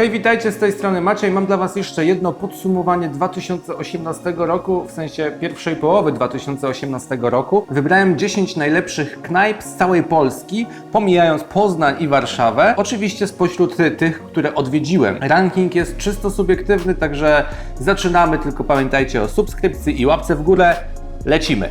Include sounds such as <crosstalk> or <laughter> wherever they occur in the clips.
Hej, witajcie z tej strony Maciej. Mam dla Was jeszcze jedno podsumowanie 2018 roku, w sensie pierwszej połowy 2018 roku. Wybrałem 10 najlepszych knajp z całej Polski, pomijając Poznań i Warszawę. Oczywiście spośród tych, które odwiedziłem. Ranking jest czysto subiektywny, także zaczynamy, tylko pamiętajcie o subskrypcji i łapce w górę. Lecimy!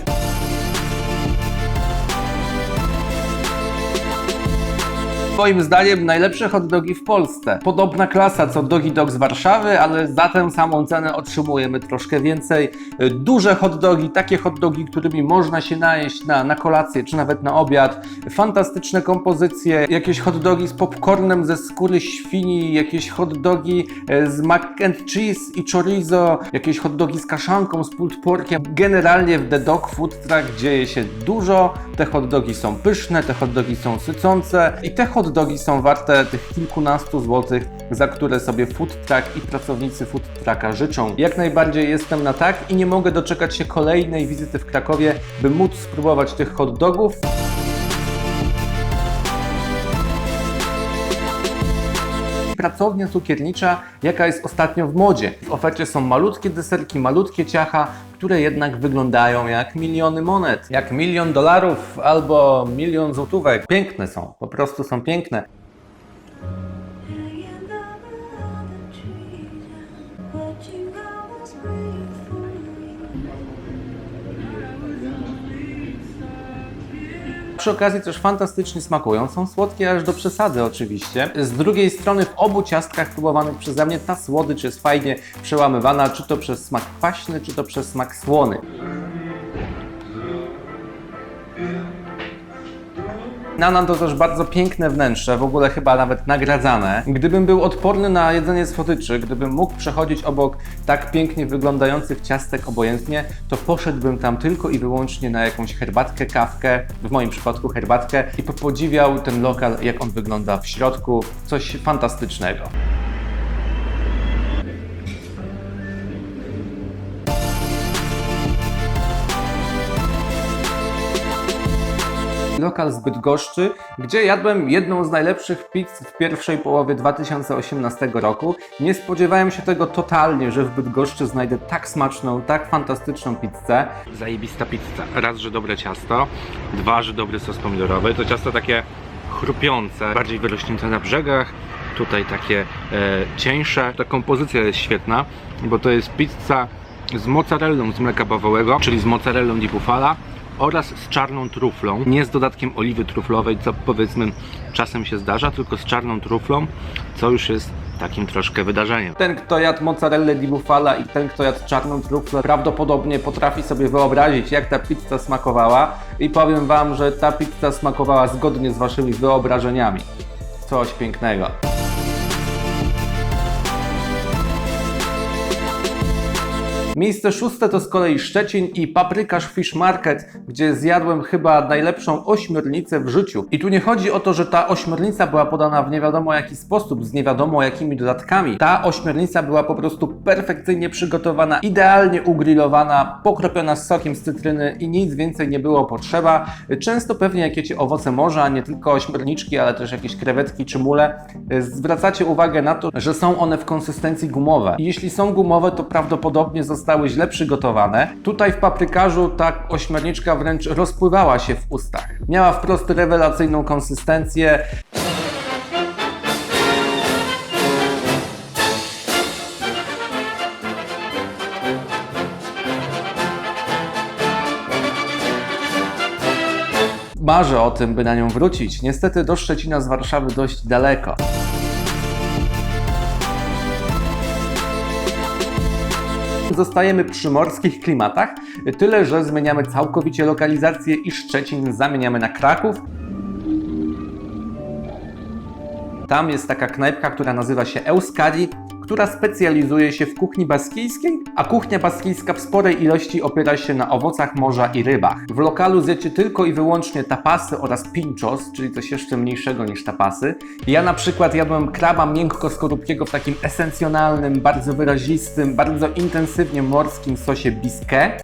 Moim zdaniem najlepsze hot dogi w Polsce. Podobna klasa co Dogi Dog z Warszawy, ale za tę samą cenę otrzymujemy troszkę więcej. Duże hot dogi, takie hot dogi, którymi można się najeść na, na kolację czy nawet na obiad. Fantastyczne kompozycje, jakieś hot dogi z popcornem ze skóry świni, jakieś hot dogi e, z mac and cheese i chorizo, jakieś hot dogi z kaszanką, z pulled porkiem. Generalnie w The Dog Food Truck dzieje się dużo. Te hot dogi są pyszne, te hot dogi są sycące i te hot dogi są warte tych kilkunastu złotych, za które sobie food truck i pracownicy food trucka życzą. Jak najbardziej jestem na tak i nie mogę doczekać się kolejnej wizyty w Krakowie, by móc spróbować tych hot dogów. pracownia cukiernicza, jaka jest ostatnio w modzie. W ofercie są malutkie deserki, malutkie ciacha, które jednak wyglądają jak miliony monet, jak milion dolarów albo milion złotówek. Piękne są, po prostu są piękne. Przy okazji też fantastycznie smakują, są słodkie aż do przesady oczywiście. Z drugiej strony w obu ciastkach próbowanych przeze mnie ta słodycz jest fajnie przełamywana, czy to przez smak kwaśny, czy to przez smak słony. Nanan to też bardzo piękne wnętrze, w ogóle chyba nawet nagradzane. Gdybym był odporny na jedzenie słodyczy, gdybym mógł przechodzić obok tak pięknie wyglądających ciastek obojętnie, to poszedłbym tam tylko i wyłącznie na jakąś herbatkę, kawkę, w moim przypadku herbatkę i podziwiał ten lokal, jak on wygląda w środku. Coś fantastycznego. Lokal z Bydgoszczy, gdzie jadłem jedną z najlepszych pizz w pierwszej połowie 2018 roku. Nie spodziewałem się tego totalnie, że w Bydgoszczy znajdę tak smaczną, tak fantastyczną pizzę. Zajebista pizza. Raz, że dobre ciasto, dwa, że dobry sos pomidorowy. To ciasto takie chrupiące, bardziej wyrośnięte na brzegach, tutaj takie e, cieńsze. Ta kompozycja jest świetna, bo to jest pizza z mozzarellą z mleka bawowego, czyli z mozzarellą di bufala oraz z czarną truflą, nie z dodatkiem oliwy truflowej, co powiedzmy czasem się zdarza, tylko z czarną truflą, co już jest takim troszkę wydarzeniem. Ten, kto jadł mozzarellę di bufala i ten, kto jadł czarną truflę, prawdopodobnie potrafi sobie wyobrazić, jak ta pizza smakowała. I powiem Wam, że ta pizza smakowała zgodnie z Waszymi wyobrażeniami. Coś pięknego. Miejsce szóste to z kolei Szczecin i Paprykarz Fish Market, gdzie zjadłem chyba najlepszą ośmiornicę w życiu. I tu nie chodzi o to, że ta ośmiornica była podana w nie wiadomo jaki sposób, z nie wiadomo jakimi dodatkami. Ta ośmiornica była po prostu perfekcyjnie przygotowana, idealnie ugrillowana, pokropiona sokiem z cytryny i nic więcej nie było potrzeba. Często pewnie jak jecie owoce morza, nie tylko ośmiorniczki, ale też jakieś krewetki czy mule, zwracacie uwagę na to, że są one w konsystencji gumowe. I jeśli są gumowe, to prawdopodobnie zostały źle przygotowane. Tutaj w paprykarzu ta ośmiorniczka wręcz rozpływała się w ustach. Miała wprost rewelacyjną konsystencję. Marzę o tym, by na nią wrócić. Niestety do Szczecina z Warszawy dość daleko. Zostajemy przy morskich klimatach, tyle że zmieniamy całkowicie lokalizację i Szczecin zamieniamy na Kraków. Tam jest taka knajpka, która nazywa się Euskadi, która specjalizuje się w kuchni baskijskiej, a kuchnia baskijska w sporej ilości opiera się na owocach morza i rybach. W lokalu zjecie tylko i wyłącznie tapasy oraz pinchos, czyli coś jeszcze mniejszego niż tapasy. Ja na przykład jadłem kraba miękko-skorupkiego w takim esencjonalnym, bardzo wyrazistym, bardzo intensywnie morskim sosie bisque.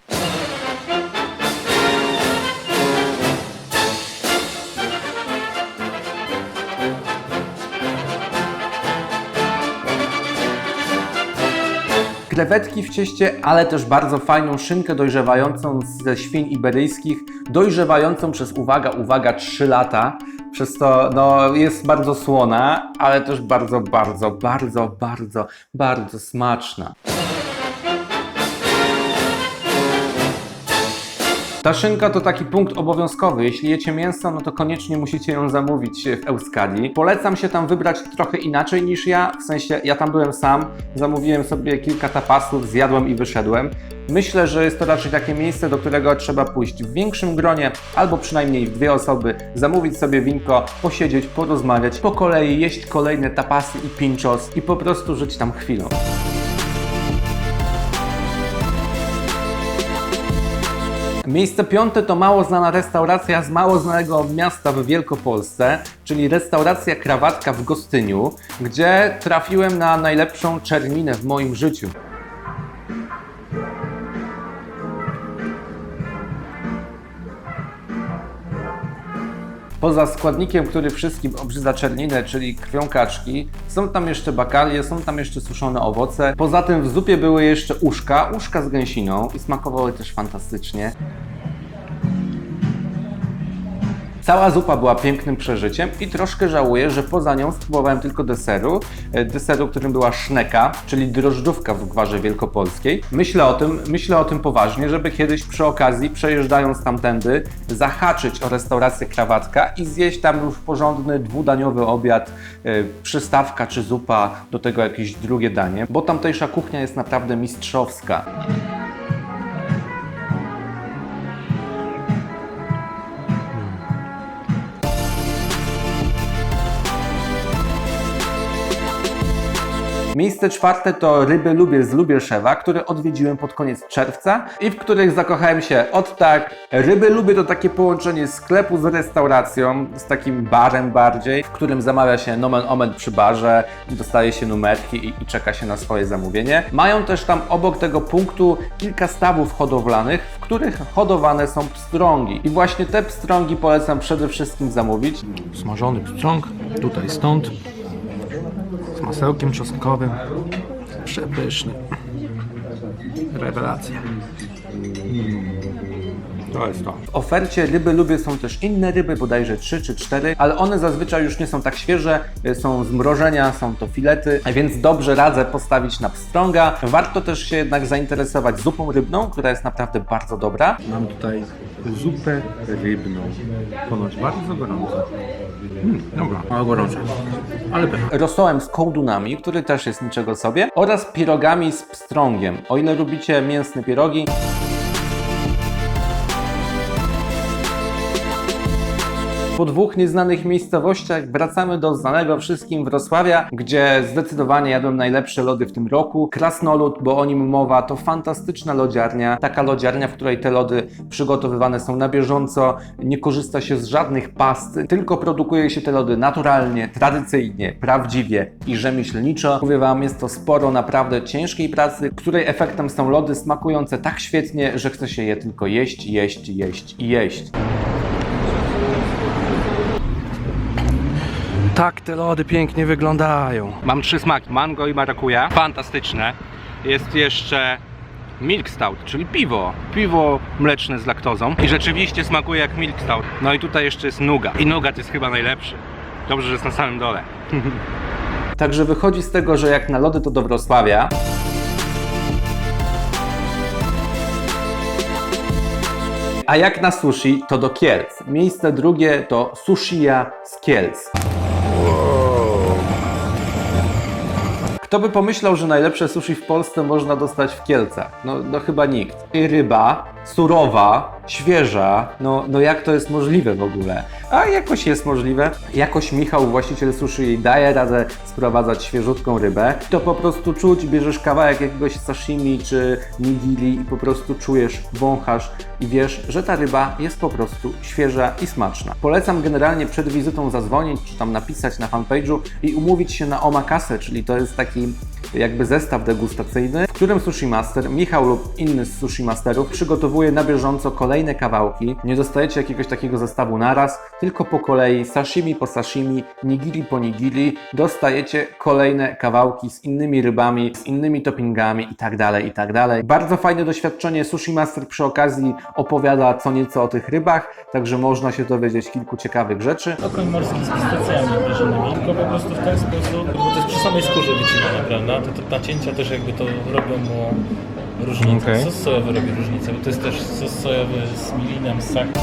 Krewetki w cieście, ale też bardzo fajną szynkę dojrzewającą ze świń iberyjskich, dojrzewającą przez, uwaga, uwaga, 3 lata. Przez to no, jest bardzo słona, ale też bardzo, bardzo, bardzo, bardzo, bardzo smaczna. Ta szynka to taki punkt obowiązkowy. Jeśli jecie mięso, no to koniecznie musicie ją zamówić w Euskadi. Polecam się tam wybrać trochę inaczej niż ja, w sensie ja tam byłem sam, zamówiłem sobie kilka tapasów, zjadłem i wyszedłem. Myślę, że jest to raczej takie miejsce, do którego trzeba pójść w większym gronie, albo przynajmniej w dwie osoby, zamówić sobie winko, posiedzieć, porozmawiać, po kolei jeść kolejne tapasy i pinchos i po prostu żyć tam chwilą. Miejsce piąte to mało znana restauracja z mało znanego miasta w Wielkopolsce, czyli restauracja Krawatka w Gostyniu, gdzie trafiłem na najlepszą czerninę w moim życiu. Poza składnikiem, który wszystkim obrzydza czerninę, czyli krwią kaczki, są tam jeszcze bakalie, są tam jeszcze suszone owoce. Poza tym w zupie były jeszcze uszka, uszka z gęsiną i smakowały też fantastycznie. Cała zupa była pięknym przeżyciem i troszkę żałuję, że poza nią spróbowałem tylko deseru. E, Deseru, którym była szneka, czyli drożdżówka w gwarze wielkopolskiej. Myślę o tym, myślę o tym poważnie, żeby kiedyś przy okazji, przejeżdżając tamtędy, zahaczyć o restaurację Krawatka i zjeść tam już porządny dwudaniowy obiad, e, przystawka czy zupa, do tego jakieś drugie danie, bo tamtejsza kuchnia jest naprawdę mistrzowska. Miejsce czwarte to Ryby Lubię z Lubieszewa, które odwiedziłem pod koniec czerwca i w których zakochałem się od tak. Ryby Lubię to takie połączenie sklepu z restauracją, z takim barem bardziej, w którym zamawia się nomen omen przy barze, dostaje się numerki i, i czeka się na swoje zamówienie. Mają też tam obok tego punktu kilka stawów hodowlanych, w których hodowane są pstrągi. I właśnie te pstrągi polecam przede wszystkim zamówić. Smażony pstrąg, tutaj stąd, masełkiem czosnkowym. Przepyszny. Rewelacja. To jest to. W ofercie ryby lubię są też inne ryby, bodajże 3 czy 4, ale one zazwyczaj już nie są tak świeże, y, są z mrożenia, są to filety, więc dobrze radzę postawić na pstrąga. Warto też się jednak zainteresować zupą rybną, która jest naprawdę bardzo dobra. Mam tutaj zupę rybną. Ponoć bardzo gorąco. Mm, dobra, mało gorąco. Ale pycha. Rosołem z kołdunami, który też jest niczego sobie, oraz pierogami z pstrągiem. O ile lubicie mięsne pierogi, Po dwóch nieznanych miejscowościach wracamy do znanego wszystkim Wrocławia, gdzie zdecydowanie jadłem najlepsze lody w tym roku. Krasnolud, bo o nim mowa, to fantastyczna lodziarnia. Taka lodziarnia, w której te lody przygotowywane są na bieżąco, nie korzysta się z żadnych past, tylko produkuje się te lody naturalnie, tradycyjnie, prawdziwie i rzemieślniczo. Mówię Wam, jest to sporo naprawdę ciężkiej pracy, której efektem są lody smakujące tak świetnie, że chce się je tylko jeść, jeść, jeść i jeść. Tak te lody pięknie wyglądają. Mam trzy smaki, mango i marakuja. Fantastyczne. Jest jeszcze milk stout, czyli piwo. Piwo mleczne z laktozą. I rzeczywiście smakuje jak milk stout. No i tutaj jeszcze jest nuga. I nugat jest chyba najlepszy. Dobrze, że jest na samym dole. <laughs> Także wychodzi z tego, że jak na lody to do Wrocławia. A jak na sushi to do Kielc. Miejsce drugie to Sushiya z Kielc. Kto by pomyślał, że najlepsze sushi w Polsce można dostać w Kielcach? No, no chyba nikt. Ryba, surowa, świeża, no, no jak to jest możliwe w ogóle? A jakoś jest możliwe. Jakoś Michał, właściciel jej daje radę sprowadzać świeżutką rybę. To po prostu czuć, bierzesz kawałek jakiegoś sashimi czy nigiri i po prostu czujesz, wąchasz i wiesz, że ta ryba jest po prostu świeża i smaczna. Polecam generalnie przed wizytą zadzwonić, czy tam napisać na fanpage'u i umówić się na omakase, czyli to jest taki jakby zestaw degustacyjny, w którym Sushi Master, Michał lub inny z Sushi Masterów przygotowuje na bieżąco kolejne kawałki. Nie dostajecie jakiegoś takiego zestawu naraz, tylko po kolei, sashimi po sashimi, nigiri po nigiri, dostajecie kolejne kawałki z innymi rybami, z innymi toppingami i tak dalej, i tak. Bardzo fajne doświadczenie. Sushi Master przy okazji opowiada co nieco o tych rybach, także można się dowiedzieć kilku ciekawych rzeczy. Okoń morski z pistacjami wrażonymi, tylko po prostu w ten sposób, bo to jest przy samej skórze wycinane, prawda? To te nacięcia też jakby to robią mu różnicę. Okej. Sos sojowy robi różnicę, bo to jest też sos sojowy z milinem, z sakiem.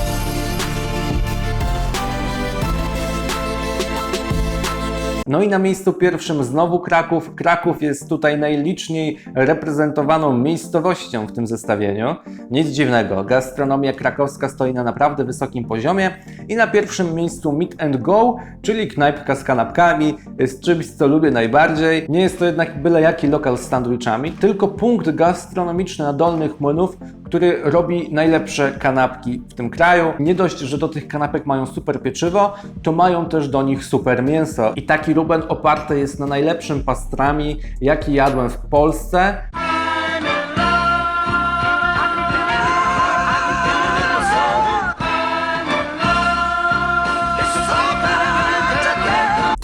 No i na miejscu pierwszym znowu Kraków. Kraków jest tutaj najliczniej reprezentowaną miejscowością w tym zestawieniu. Nic dziwnego, gastronomia krakowska stoi na naprawdę wysokim poziomie i na pierwszym miejscu Meet and Go, czyli knajpka z kanapkami, jest czymś, co lubię najbardziej. Nie jest to jednak byle jaki lokal z sandwichami, tylko punkt gastronomiczny na Dolnych Młynów, który robi najlepsze kanapki w tym kraju. Nie dość, że do tych kanapek mają super pieczywo, to mają też do nich super mięso. I taki ruben oparty jest na najlepszym pastrami, jaki jadłem w Polsce.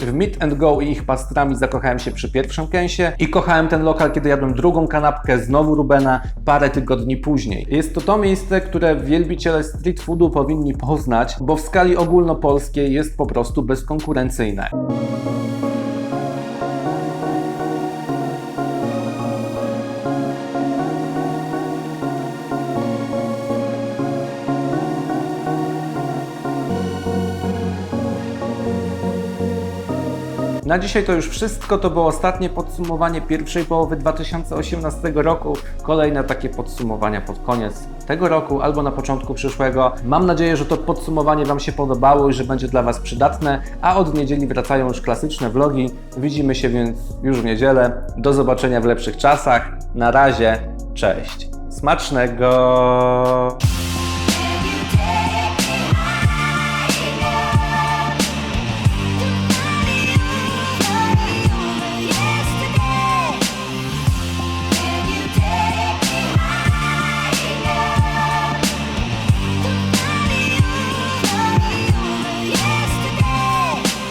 W Meet and Go i ich pastrami zakochałem się przy pierwszym kęsie i kochałem ten lokal, kiedy jadłem drugą kanapkę, znowu Rubena, parę tygodni później. Jest to to miejsce, które wielbiciele street foodu powinni poznać, bo w skali ogólnopolskiej jest po prostu bezkonkurencyjne. Na dzisiaj to już wszystko. To było ostatnie podsumowanie pierwszej połowy 2018 roku. Kolejne takie podsumowania pod koniec tego roku albo na początku przyszłego. Mam nadzieję, że to podsumowanie Wam się podobało i że będzie dla Was przydatne. A od niedzieli wracają już klasyczne vlogi. Widzimy się więc już w niedzielę. Do zobaczenia w lepszych czasach. Na razie, cześć. Smacznego!